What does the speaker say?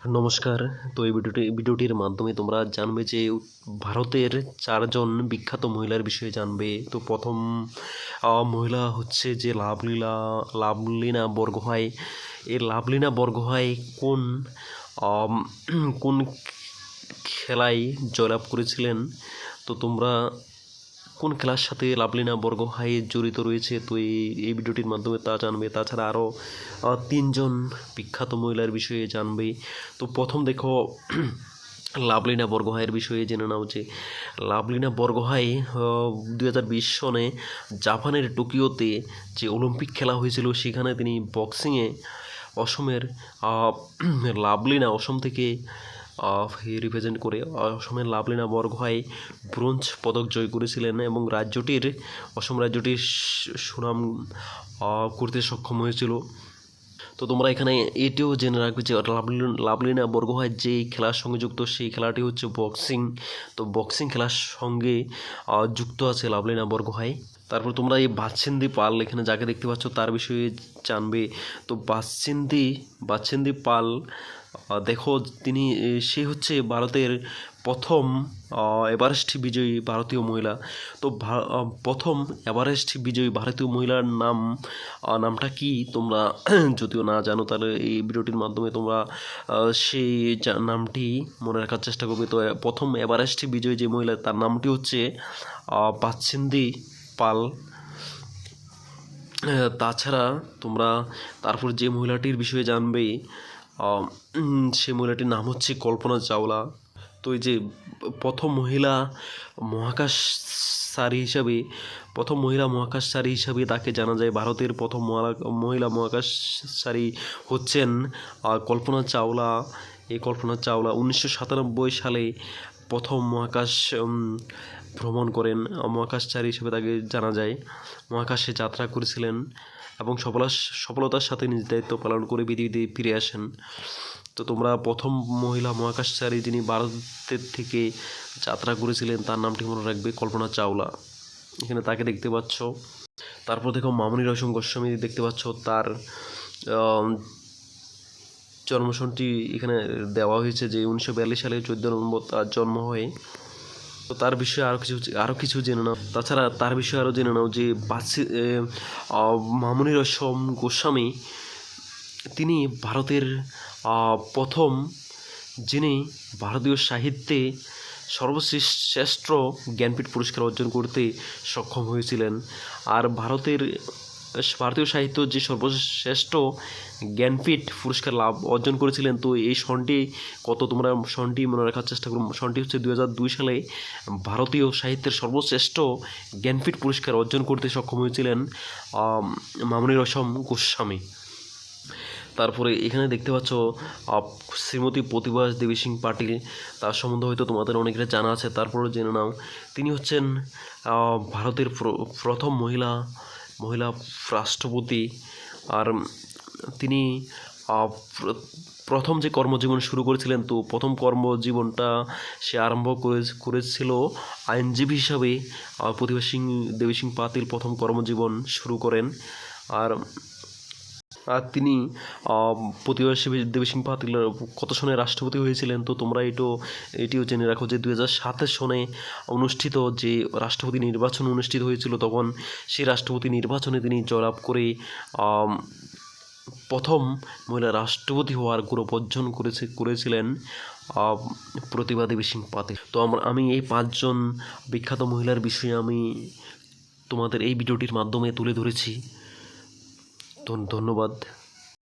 নমস্কার। তো এই ভিডিওটি, ভিডিওটির মাধ্যমে তোমরা জানবে যে ভারতের চারজন বিখ্যাত মহিলার বিষয়ে জানবে। তো প্রথম মহিলা হচ্ছে যে লাভলীলা, লাভলীনা বরগোহাই। এই লাভলীনা বরগোহাই কোন কোন খেলায় জয়লাভ করেছিলেন? তো তোমরা কোন খেলার সাথে লাভলিনা বরগোহাই জড়িত রয়েছে? তো এই এই ভিডিওটির মাধ্যমে তা জানবে। তাছাড়া আরও তিনজন বিখ্যাত মহিলার বিষয়ে জানবে। তো প্রথম দেখো, লাভলিনা বরগোহাইয়ের বিষয়ে জেনে নাও যে, লাভলিনা বরগোহাই দু হাজার বিশ সনে জাপানের টোকিওতে যে অলিম্পিক খেলা হয়েছিল, সেখানে তিনি বক্সিংয়ে অসমের লাভলিনা অসম থেকে রিপ্রেজেন্ট করে অসমের লাভলিনা বরগোহাই ব্রোঞ্জ পদক জয় করেছিলেন এবং রাজ্যটির, অসম রাজ্যটির সুনাম করতে সক্ষম হয়েছিল। তো তোমরা এখানে এটিও জেনে রাখবে যে লাভলিন বরগোহাই যেই খেলার সঙ্গে যুক্ত, সেই খেলাটি হচ্ছে বক্সিং তো বক্সিং খেলার সঙ্গে যুক্ত আছে লাভলিনা বরগোহাই। তারপর তোমরা এই বাচ্চেন্দি পাল এখানে যাকে দেখতে পাচ্ছ তার বিষয়ে জানবে। তো বাচ্চেন্দি বাচ্চেন্দি পাল দেখো, তিনি সে হচ্ছে ভারতের প্রথম এভারেস্ট বিজয়ী ভারতীয় মহিলা। তো প্রথম এভারেস্ট বিজয়ী ভারতীয় মহিলার নাম নামটা কি? তোমরা যদিও না জানো, তাহলে এই ভিডিওটির মাধ্যমে তোমরা সেই নামটি মনে রাখার চেষ্টা করবে। তো প্রথম এভারেস্ট বিজয়ী যে মহিলা, তার নামটি হচ্ছে বাচ্চেন্দি পাল। তাছাড়া তোমরা তারপর যে মহিলাটির বিষয়ে জানবে সেই মহিলাটির নাম হচ্ছে কল্পনা চাওলা। তো এই যে প্রথম মহিলা মহাকাশচারী হিসাবে, প্রথম মহিলা মহাকাশচারী হিসাবে তাকে জানা যায়। ভারতের প্রথম মহালা- মহাকাশচারী হচ্ছেন কল্পনা চাওলা। এই কল্পনা চাওলা উনিশশো সাতানব্বই সালে প্রথম মহাকাশ ভ্রমণ করেন। মহাকাশচারী হিসেবে তাকে জানা যায়। মহাকাশে যাত্রা করেছিলেন। এবং সফলা, সফলতার সাথে নিজ দায়িত্ব পালন করে পৃথিবীতে ফিরে আসেন। তো তোমরা প্রথম মহিলা মহাকাশচারী যিনি ভারতের থেকে যাত্রা করেছিলেন, তার নামটি মনে রাখবে কল্পনা চাওলা। এখানে তাকে দেখতে পাচ্ছ। তারপর দেখো মামনি রয়সম গোস্বামী দেখতে পাচ্ছ। তার জন্মসনটি এখানে দেওয়া হয়েছে যে উনিশশো বিয়াল্লিশ সালে চোদ্দ নভেম্বর তার জন্ম হয়। তো তার বিষয়ে আরও কিছু আরও কিছু জেনে নাও। তাছাড়া তার বিষয়ে আরও জেনে নাও যে বাচ্চি মামনি রসম গোস্বামী, তিনি ভারতের প্রথম যিনি ভারতীয় সাহিত্যে সর্বশ্রেষ্ঠ শ্রেষ্ঠ জ্ঞানপীঠ পুরস্কার অর্জন করতে সক্ষম হয়েছিলেন। আর ভারতের ভারতীয় সাহিত্য যে সর্বশ্রেষ্ঠ জ্ঞানপীঠ পুরস্কার লাভ অর্জন করেছিলেন, তো এই সনটি কত তোমরা সনটি মনে রাখার চেষ্টা করো সনটি হচ্ছে দুই হাজার দুই সালে ভারতীয় সাহিত্যের সর্বশ্রেষ্ঠ জ্ঞানপীঠ পুরস্কার অর্জন করতে সক্ষম হয়েছিলেন মামনি রসম গোস্বামী। তারপরে এখানে দেখতে পাচ্ছ শ্রীমতী প্রতিভা দেবী সিং পাটিল, তার সম্বন্ধে হয়তো তোমাদের অনেকের জানা আছে, তারপরেও জেনে নাও। তিনি হচ্ছেন ভারতের প্র- প্রথম মহিলা মহিলা রাষ্ট্রপতি আর তিনি প্রথম যে কর্মজীবন শুরু করেছিলেন, তো প্রথম কর্মজীবনটা সে আরম্ভ করে করেছিল আইনজীবী হিসাবে। প্রতিভা সিং, দেবী সিং পাতিল প্রথম কর্মজীবন শুরু করেন। আর আর তিনি প্রতিভা দেবী সিং পাতিল কত সনে রাষ্ট্রপতি হয়েছিলেন? তো তোমরা এটিও এটিও জেনে রাখো যে দু হাজার সাতের সনে অনুষ্ঠিত যে রাষ্ট্রপতি নির্বাচন অনুষ্ঠিত হয়েছিল, তখন সেই রাষ্ট্রপতি নির্বাচনে তিনি জয়লাভ করে প্রথম মহিলা রাষ্ট্রপতি হওয়ার গৌরব অর্জন করেছে, করেছিলেন প্রতিভা দেবী সিং পাতিল। তো আমরা, আমি এই পাঁচজন বিখ্যাত মহিলার বিষয়ে আমি তোমাদের এই ভিডিওটির মাধ্যমে তুলে ধরেছি। ধন্যবাদ।